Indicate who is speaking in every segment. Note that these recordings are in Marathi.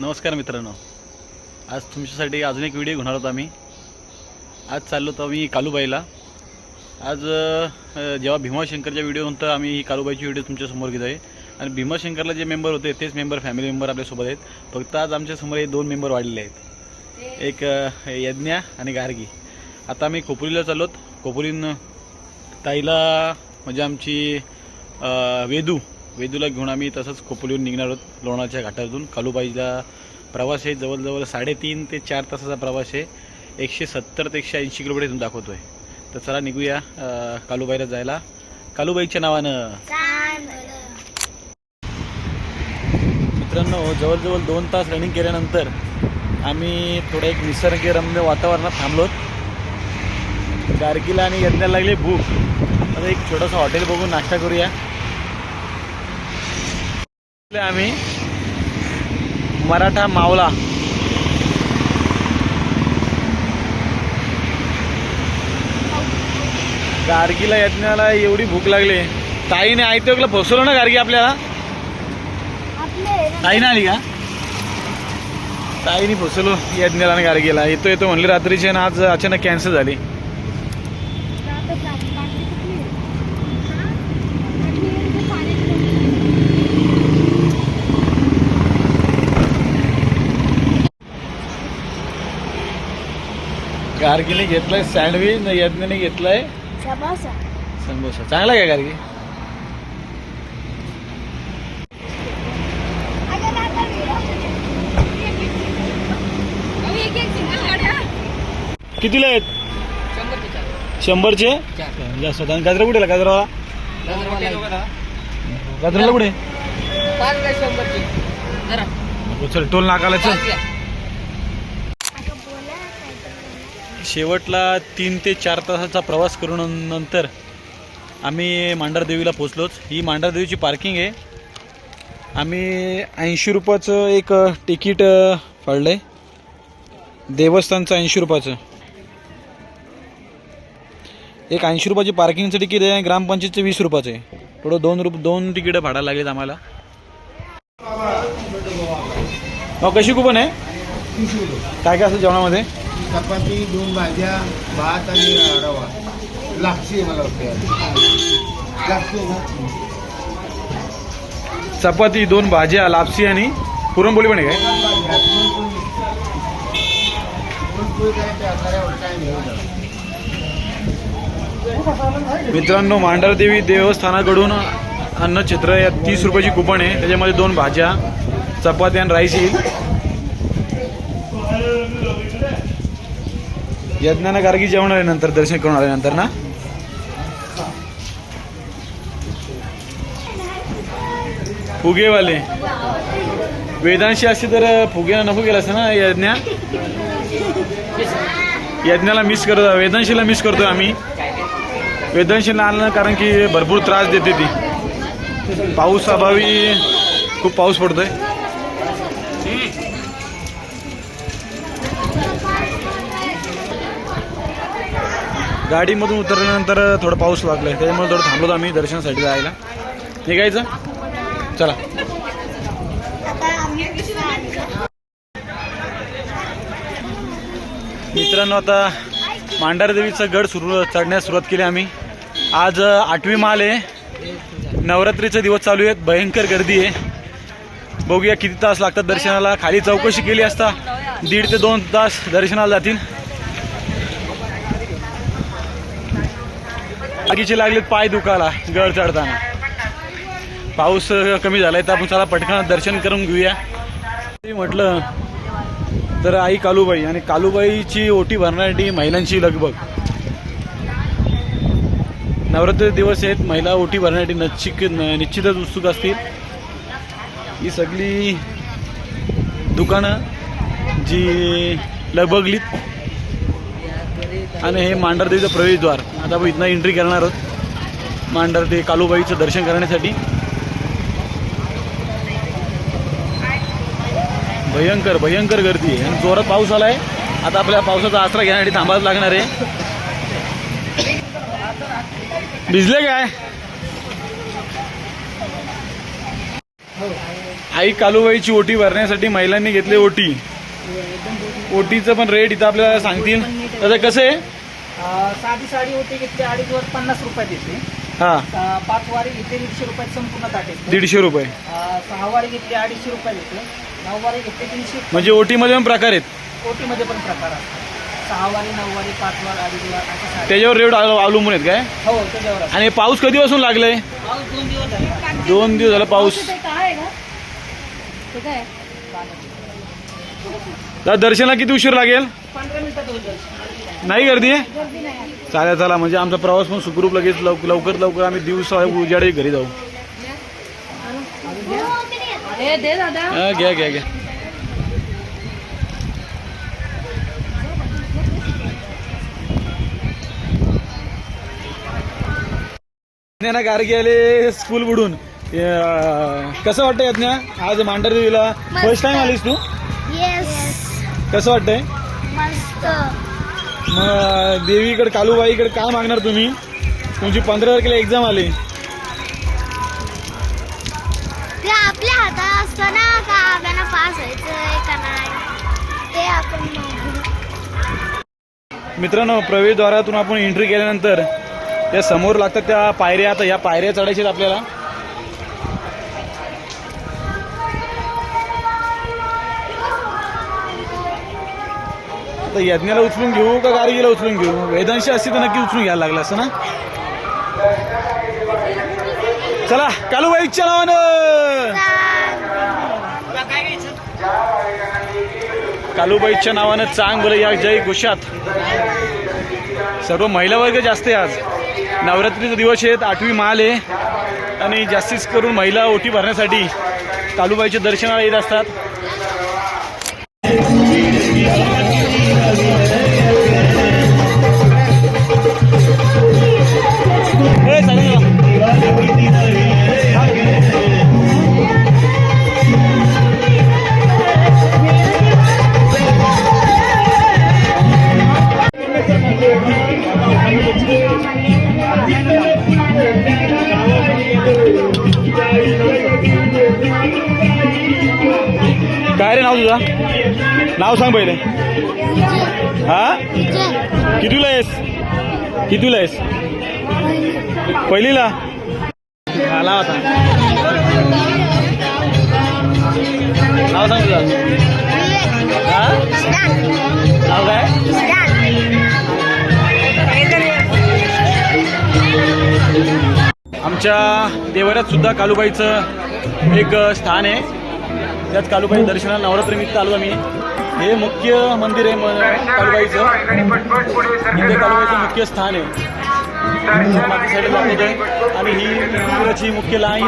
Speaker 1: नमस्कार मित्रांनो. आज तुमच्यासाठी अजून एक व्हिडिओ घेणार होता आम्ही. आज चाललो होतो आम्ही कालूबाईला. आज जेव्हा भीमाशंकरच्या व्हिडिओ नंतर आम्ही ही कालूबाईची व्हिडिओ तुमच्यासमोर घेत आहे आणि भीमाशंकरला जे मेंबर होते तेच मेंबर फॅमिली मेंबर आपल्यासोबत आहेत. फक्त आज आमच्यासमोर हे दोन मेंबर वाढलेले आहेत. एक यज्ञा आणि गार्गी. आता आम्ही खोपोलीला चाललोत खोपोलीन ताईला म्हणजे आमची वेदू वेदूला घेऊन आम्ही तसंच खोपोलीहून निघणार आहोत लोणाच्या घाटातून. कालूबाईला प्रवास आहे जवळजवळ साडेतीन ते चार तासाचा प्रवास आहे. एकशे सत्तर ते एकशे ऐंशी किलोमीटर इथून दाखवतो आहे तर चला निघूया कालूबाईला जायला. कालूबाईच्या नावानं. मित्रांनो जवळजवळ दोन तास रनिंग केल्यानंतर आम्ही थोडं एक निसर्गरम्य वातावरणात थांबलोत गारकीला आणि यज्ञाला लागले भूक. आता एक छोटंसं हॉटेल बघून नाश्ता करूया. आम्ही मराठा मावला गार्गीला यज्ञाला एवढी भूक लागली. ताईने आयत्योकला फसवलं ना गार्गी आपल्याला? ताई ना आली का? ताईने फसवलो यज्ञाला आणि गार्गीला. येतो येतो म्हणले रात्रीची आणि आज अचानक कॅन्सल झाली. गार्गीने घेतलाय सँडविच न यज्ञाने घेतलाय. समोसा. चांगला आहे का गार्गी? कितीला आहेत? शंभरचे जास्त. आणि गाजरा कुठे गाजराला गाजराला कुठे? चल टोल नाकाला चल. शेवटला तीन ते चार तासाचा प्रवास करून नंतर आम्ही मांढरदेवीला पोचलोच ही मांढरदेवीची पार्किंग आहे. आम्ही ऐंशी रुपयाचं एक तिकीट पडलं आहे देवस्थानचं ऐंशी रुपयाचं. एक ऐंशी रुपयाची पार्किंगचं तिकीट आहे आणि ग्रामपंचायतचं वीस रुपयाचं आहे. थोडं दोन रुप दोन तिकीटं भाडायला लागेल आम्हाला. कशी कुपन आहे? काय काय असतं जेवणामध्ये?
Speaker 2: चपाती दोन भाज्या भात आणि रवा. आहे मला वाटते आहे ना?
Speaker 1: चपाती दोन भाज्या लापसी आणि पुरणपोळी पण आहे काय?
Speaker 2: पुरणपोळी. काय
Speaker 1: मित्रांनो मांढरदेवी देवस्थानाकडून अन्नछत्र या तीस रुपयाची कुपन आहे. त्याच्यामध्ये दोन भाज्या चपाती आणि राईस येईल. यज्ञानं गार्गी जेवणार आहे नंतर दर्शन करून आल्यानंतर ना? फुगेवाले. वेदांशी असते तर फुगे नको गेला असतं ना यज्ञा? यज्ञाला मिस करतो वेदांशीला मिस करतो आम्ही. वेदांशीला आणलं कारण की भरपूर त्रास देते ती. पाऊस अभावी खूप पाऊस पडतोय. गाडीमधून उतरल्यानंतर थोडं पाऊस लागलाय त्याच्यामुळे थोडं थांबलो आम्ही दर्शनासाठी जायला. निघायचं चला. मित्रांनो आता मांढरदेवीचं गड सुरू चढण्यास सुरुवात केली आम्ही. आज आठवी माल आहे. नवरात्रीचे दिवस चालू आहेत. भयंकर गर्दी आहे. बघूया किती तास लागतात दर्शनाला. खाली चौकशी केली असता दीड ते दोन तास दर्शनाला जातील. आगीचे लागलेत पाय दुखाला गड चढताना. पाऊस कमी झालाय तर आपण चला पटकन दर्शन करून घेऊया. ते म्हटलं तर आई कालूबाई आणि कालूबाईची ओटी भरण्यासाठी महिलांची लगबग. नवरात्र दिवस आहेत महिला ओटी भरण्यासाठी निश्चित निश्चितच उत्सुक असतील. ही सगळी दुकानं जी लगबगलीत आणि हे मांढरदेवीचं प्रवेशद्वार आता आपण इथनं एंट्री करणार आहोत. मांढरदेवी कालूबाईचं दर्शन करण्यासाठी. भयंकर भयंकर गर्दी आहे. आणि जोरात पाऊस आलाय. आता आपल्या पावसाचा आसरा घेण्यासाठी थांबावंच लागणार आहे. भिजले काय? आई कालूबाईची ओटी भरण्यासाठी महिलांनी घेतली ओटी. ओटीचं पण रेट इथं आपल्याला सांगतील. तर कसं? आहे
Speaker 3: साधी साडी होती घेतली अडीच वर पन्नास रुपयात येते.
Speaker 1: हा.
Speaker 3: अं, पाच वारी घेतली दीडशे रुपयात संपूर्ण ताट येते.
Speaker 1: दीडशे रुपये.
Speaker 3: अं, सहा वारी घेतली अडीचशे रुपयात येते. नऊ वारी घेतली तीनशे.
Speaker 1: म्हणजे ओटीमध्ये पण प्रकार आहेत?
Speaker 3: कोटीमध्ये पण प्रकार असतात. सहा वारी नऊ वारी पाच वार अडीच वार साडी
Speaker 1: त्याच्यावर रेट अव- अवलंबून आहेत काय?
Speaker 3: हो त्याच्यावर असतं.
Speaker 1: आणि पाऊस कधीपासून लागलाय?
Speaker 3: पाऊस दोन दिवस झाले.
Speaker 1: दोन दिवस झाला पाऊस. तर दर्शनाला किती उशीर लागेल?
Speaker 3: पंधरा मिनिटात होईल दर्शन.
Speaker 1: नाही गर्दी आहे? चालेल चला. म्हणजे आमचा प्रवास पण सुखरूप लगेच लवकर लवकर लवकर आम्ही दिवसा उजाडे घरी जाऊ.
Speaker 4: ए दे दादा.
Speaker 1: हा, घ्या घ्या घ्या. ना गारगी आले स्कूल बुडून. कसं वाटतं यज्ञा? आज मांडर देवीला फर्स्ट टाइम आलीस तू?
Speaker 4: येस
Speaker 1: कसं वाटतंय?
Speaker 4: मस्त.
Speaker 1: मग देवीकडे कालूबाईकडे काय मागणार तुम्ही? तुमची पंधरा तारखेला एक्झाम आली.
Speaker 4: ते आपल्या हातात असतं ना का आपल्याला पास का नाही? ते आपण बघू.
Speaker 1: मित्रांनो प्रवेशद्वारातून आपण एंट्री केल्यानंतर त्या समोर लागतात त्या पायऱ्या. आता या पायऱ्या चढायच्या आहेत आपल्याला. आता यज्ञाला उचलून घेऊ का गार्गीला उचलून घेऊ? वेदांशी असती तर नक्की उचलून घ्यायला लागलं असं ना? चला कालूबाईच्या नावानं! कालूबाईच्या नावानं चांग बोल या जय गोशात सर्व महिला वर्ग जास्त आहे आज. नवरात्रीचा दिवस आहेत आठवी माल आहे. आणि जास्तीच करून महिला ओटी भरण्यासाठी कालूबाईच्या दर्शनाला येत असतात. नाव नाव सांग पहिले. हा? कितीला आहेस? कितीला आहेस? पहिलीला? आला होता. नाव सांग तुझं. हा? नाव काय? आमच्या देवऱ्यात सुद्धा कालूबाईचं एक स्थान आहे. त्यात कालूबाई दर्शनाला नवरात्रीनिमित्त आलो आम्ही. हे मुख्य मंदिर आहे म- कालूबाईचं. इथे कालूबाईचं मुख्य स्थान आहे. मागच्या साईडला आहे आणि ही मंदिराची मुख्य लाईन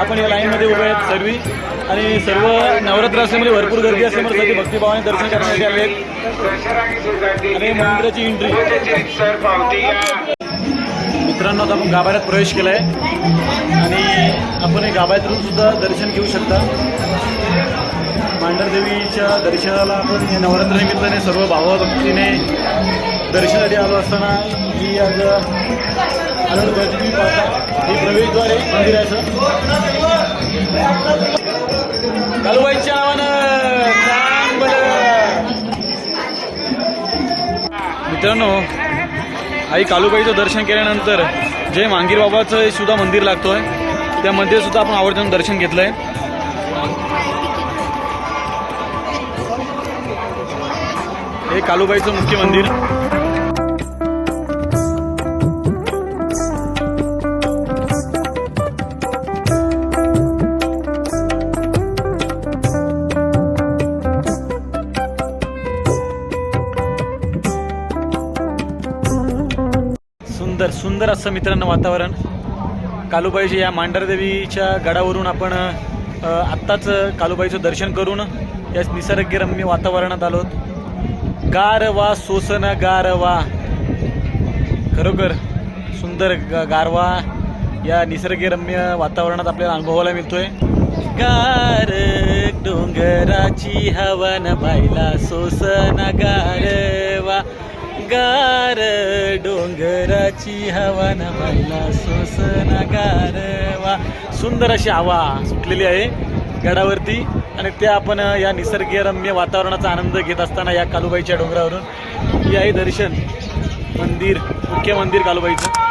Speaker 1: आपण या लाईनमध्ये उभे आहेत सर्व. आणि सर्व नवरात्र असल्यामुळे भरपूर गर्दी असल्यामुळे सगळे भक्तिभावाने दर्शन करण्यासाठी आले आहेत. आणि मंदिराची एंट्री मित्रांनो आता आपण गाभाऱ्यात प्रवेश केला आहे आणि आपण हे गाभाऱ्यातून सुद्धा दर्शन घेऊ शकता. मांडरदेवीच्या दर्शनाला आपण हे नवरात्र सर्व भावभक्तीने दर्शनासाठी आलो असताना ही आज आनंद हे प्रवेशद्वार आहे मंदिराचं कालूबाईच्या नावानं मित्रांनो आई कालूबाईचं दर्शन केल्यानंतर जे मांगीर बाबाचं सुद्धा मंदिर लागतोय. त्या मंदिर सुद्धा आपण आवर्जून दर्शन घेतलं आहे हे कालूबाईचं मुख्य मंदिर. सुंदर असं मित्रांनो वातावरण. कालूबाईच्या या मांढरदेवीच्या गडावरून आपण आत्ताच कालूबाईचं दर्शन करून या निसर्गरम्य वातावरणात आलो गारवा सोसन गारवा. खरोखर सुंदर गारवा या निसर्गरम्य वातावरणात आपल्याला अनुभवायला मिळतोय. गार डोंगराची हवन बायला सोसन गारवा. गार डोंगराची हवा बायला सोसन गार वा सुंदर अशी हवा सुटलेली आहे गडावरती. आणि ते आपण या निसर्गरम्य वातावरणाचा आनंद घेत असताना या कालुबाईच्या डोंगरावरून हे आहे दर्शन मंदिर मुख्य मंदिर कालुबाईचं.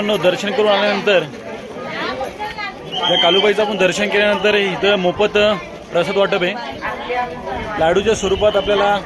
Speaker 1: मित्रांनो दर्शन करून आल्यानंतर या कालूबाईचं आपण दर्शन केल्यानंतर इथं मोफत प्रसाद वाटप आहे. लाडूच्या स्वरूपात आपल्याला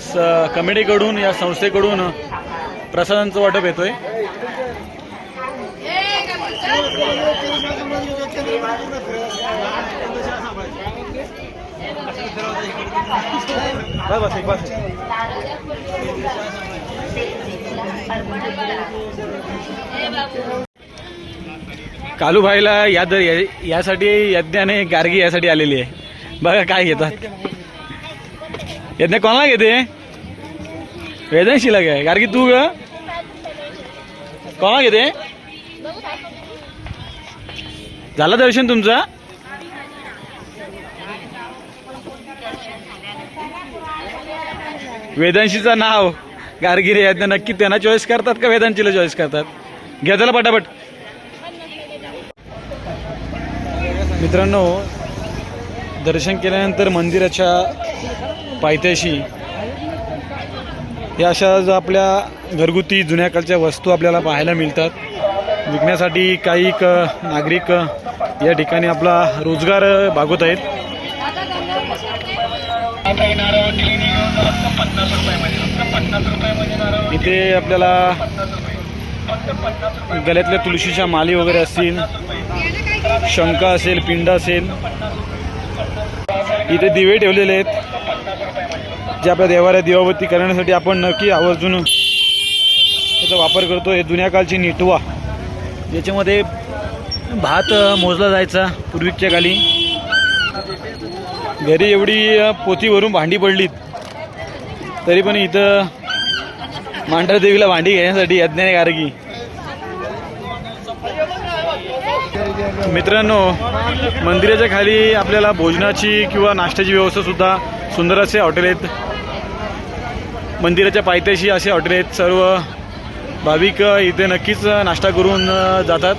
Speaker 1: स कमिटीकडून या संस्थेकडून प्रसादांचं वाटप येतोय. कालूभाईला या दर यासाठी यज्ञाने गार्गी यासाठी आलेली आहे. बघा काय घेतात. यज्ञ कोणाला घेते? वेदनशीला काय गार्गी तू ग कोणाला घेते? झालं दर्शन तुमचं? वेदांशीचं नाव. गारगिरी आहेत ना नक्की त्यांना चॉईस करतात का वेदांतीला चॉईस करतात? घ्या त्याला पटापट. मित्रांनो दर्शन केल्यानंतर मंदिराच्या पायथ्याशी या अशा ज्या आपल्या घरगुती जुन्या काळच्या वस्तू आपल्याला पाहायला मिळतात. विकण्यासाठी काही क नागरिक या ठिकाणी आपला रोजगार भागवत आहेत. इथे आपल्याला गळ्यातल्या तुळशीच्या माली वगैरे असतील. शंका असेल पिंड असेल. इथे दिवे ठेवलेले आहेत. जे आपल्या देवाऱ्या दिवाबत्ती करण्यासाठी आपण नक्की आवर्जून त्याचा वापर करतो हे जुन्या काळची निटवा. याच्यामध्ये भात मोजला जायचा पूर्वीच्या काली घरी एवढी अ, पोथीवरून भांडी पडलीत. तरी पण इथं मांढरा देवीला भांडी घेण्यासाठी यज्ञाने गारगी मित्रांनो मंदिराच्या खाली आपल्याला भोजनाची किंवा नाश्त्याची व्यवस्था सुद्धा सुंदर असे हॉटेल आहेत. मंदिराच्या पायथ्याशी असे हॉटेल आहेत. सर्व भाविक इथे नक्कीच नाश्ता करून जातात.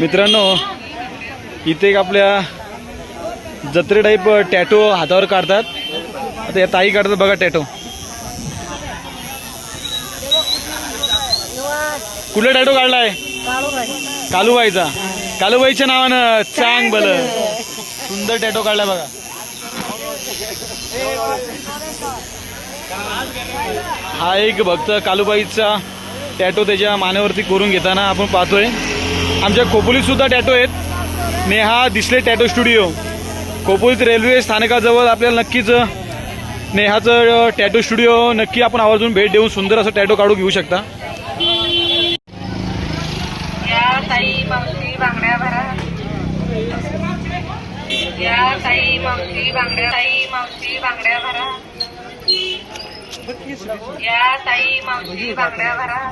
Speaker 1: मित्रांनो इथे एक आपल्या जत्रे टाईप टॅटो हातावर काढतात. आता या ताई काढतो बघा टॅटो कुठला टॅटो काढलाय? कालूबाईचा. कालूबाईच्या नावानं चांग बल. सुंदर टॅटो काढलाय बघा. हा एक भक्त कालूबाईचा टॅटो त्याच्या मानेवरती करून घेताना आपण पाहतोय. आमच्या खोपोलीत सुद्धा टॅटो आहेत. नेहा दिसले टॅटो स्टुडिओ खोपोलीत रेल्वे स्थानकाजवळ आपल्याला नक्कीच नेहाचं टॅटो स्टुडिओ नक्की आपण आवर्जून भेट देऊन सुंदर असं टॅटो काढून घेऊ शकता.
Speaker 5: या ताई मावशी बांगड्या भरा.